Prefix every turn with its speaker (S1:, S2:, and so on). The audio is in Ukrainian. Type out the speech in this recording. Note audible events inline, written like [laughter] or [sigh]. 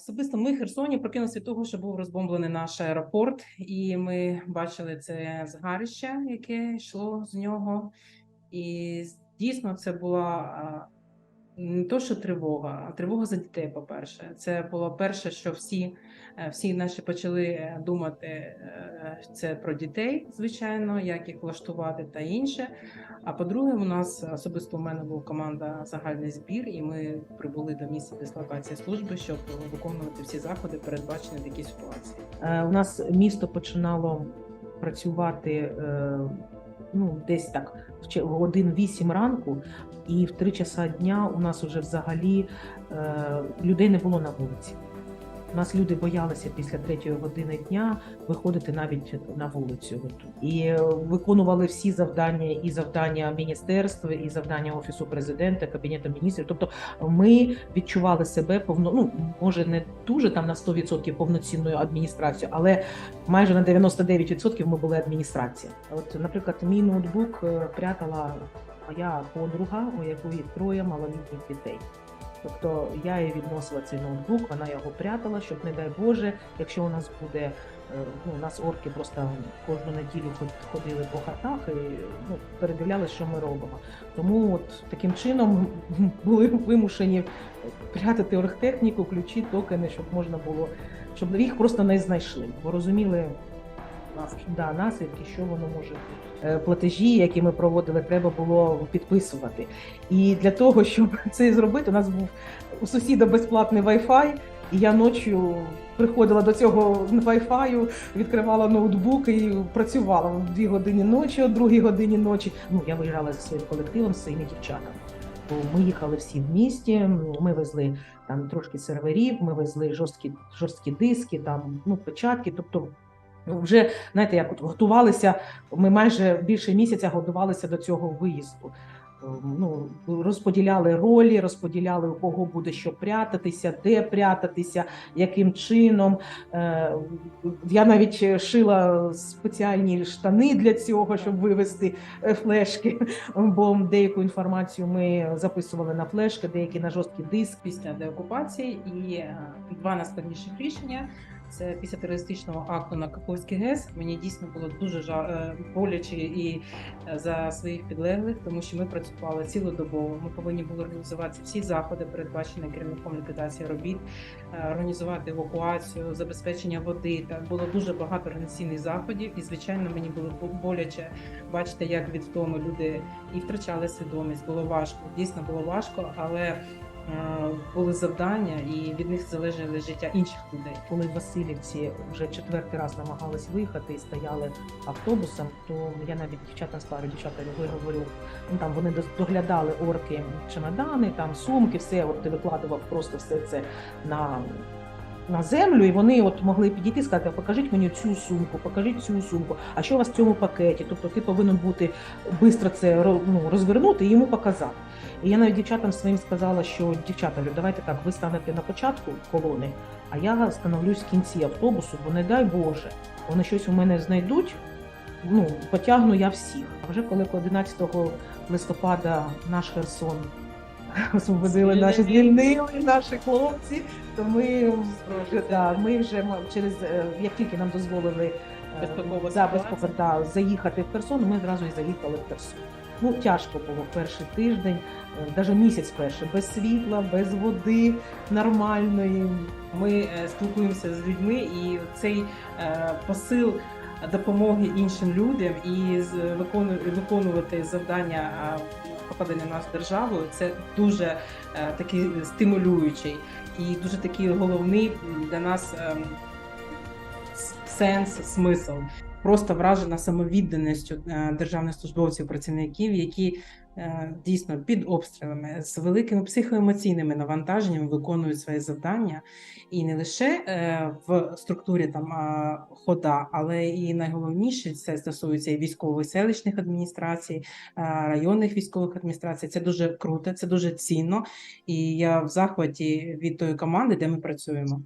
S1: Особисто ми Херсоні прокинулися від того, що був розбомблений наш аеропорт, і ми бачили це згарище, яке йшло з нього. І дійсно це була не то, що тривога, а тривога за дітей. По-перше, це було перше, що всі, е, всі наші почали е, думати е, це про дітей, звичайно, як їх влаштувати та інше. А по-друге, у нас особисто у мене була команда загальний збір, і ми прибули до місця дислокації служби, щоб виконувати всі заходи, передбачені в такій ситуації.
S2: У нас місто починало працювати ну, десь так в годин 8 ранку, і в 3 часа дня у нас вже взагалі е, людей не було на вулиці. Нас люди боялися після третьої години дня виходити навіть на вулицю. І е, виконували всі завдання, і завдання міністерства, і завдання офісу президента, кабінету міністрів. Тобто ми відчували себе повно, ну може не дуже там на 100% повноцінною адміністрацією, але майже на 99% ми були адміністрація. От, наприклад, мій ноутбук е, прятала моя подруга, у якої троє малолітніх дітей. Тобто я їй відносила цей ноутбук, вона його прятала, щоб, не дай Боже, якщо у нас буде, е, ну, у нас орки просто кожну неділю ходили по хатах і ну, передивлялися, що ми робимо. Тому от таким чином [laughs] були вимушені прятати оргтехніку, ключі, токени, щоб можна було, щоб їх просто не знайшли, бо розуміли да, наслідки, що воно може. Е, Платежі, які ми проводили, треба було підписувати. І для того, щоб [laughs] це зробити, у нас був у сусіда безплатний Wi-Fi, і я ночі приходила до цього Wi-Fi, відкривала ноутбук і працювала дві години ночі, о другій годині ночі. Ну я виїжджала зі своїм колективом, з своїми дівчатами. Ми їхали всі в місті, ми везли там трошки серверів, ми везли жорсткі, жорсткі диски, там ну печатки. Тобто, вже знаєте, як от готувалися. Ми майже більше місяця готувалися до цього виїзду. Ем, Ну, розподіляли ролі, розподіляли у кого буде що прятатися, де прятатися, яким чином. Е, Я навіть шила спеціальні штани для цього, щоб вивести е, флешки. Бо деяку інформацію ми записували на флешки, деякі на жорсткий диск.
S1: після деокупації і е, два найскладніших рішення. Це після терористичного акту на Каховський ГЕС. Мені дійсно було дуже жа- е, боляче і е, за своїх підлеглих, тому що ми працювали цілодобово. Ми повинні були організувати всі заходи, передбачені керівником ліквідації робіт, е, організувати евакуацію, забезпечення води. Та було дуже багато організаційних заходів. І звичайно, мені було бо- боляче бачити, як від втоми люди і втрачали свідомість. Було важко. Дійсно було важко, але були завдання, і від них залежало життя інших людей.
S2: Коли Васильівці вже четвертий раз намагались виїхати і стояли автобусом, то я навіть дівчатам старі дівчата, говорю, ну там вони доглядали орки чемодани, там сумки, все орки викладував просто все це на. На землю, і вони от могли підійти і сказати, покажіть мені цю сумку, покажіть цю сумку. А що у вас в цьому пакеті? Тобто ти повинен бути швидко це ну, розвернути і йому показати. І я навіть дівчатам своїм сказала, що дівчата, давайте так, ви станете на початку колони, а я становлюсь в кінці автобусу, бо не дай Боже, вони щось у мене знайдуть. Ну, потягну я всіх. А вже коли 11 листопада наш Херсон [laughs] освободили наші звільнили наші хлопці, то ми вже да, ми вже через е, як тільки нам дозволили е, да, да, заїхати в Херсон, ми одразу і заїхали в Херсон. Ну, тяжко було перший тиждень, навіть місяць перший, без світла, без води нормальної.
S1: Ми е, спілкуємося з людьми, і цей е, посил допомоги іншим людям і виконувати завдання на нас державою. Це дуже е, такий стимулюючий і дуже такий головний для нас ем, сенс, смисл. Просто вражена самовідданістю е, державних службовців, працівників, які е, дійсно під обстрілами з великими психоемоційними навантаженнями виконують свої завдання, і не лише е, в структурі там хода, але і найголовніше це стосується і військових селищних адміністрацій, районних військових адміністрацій. Це дуже круто, це дуже цінно. І я в захваті від тої команди, де ми працюємо.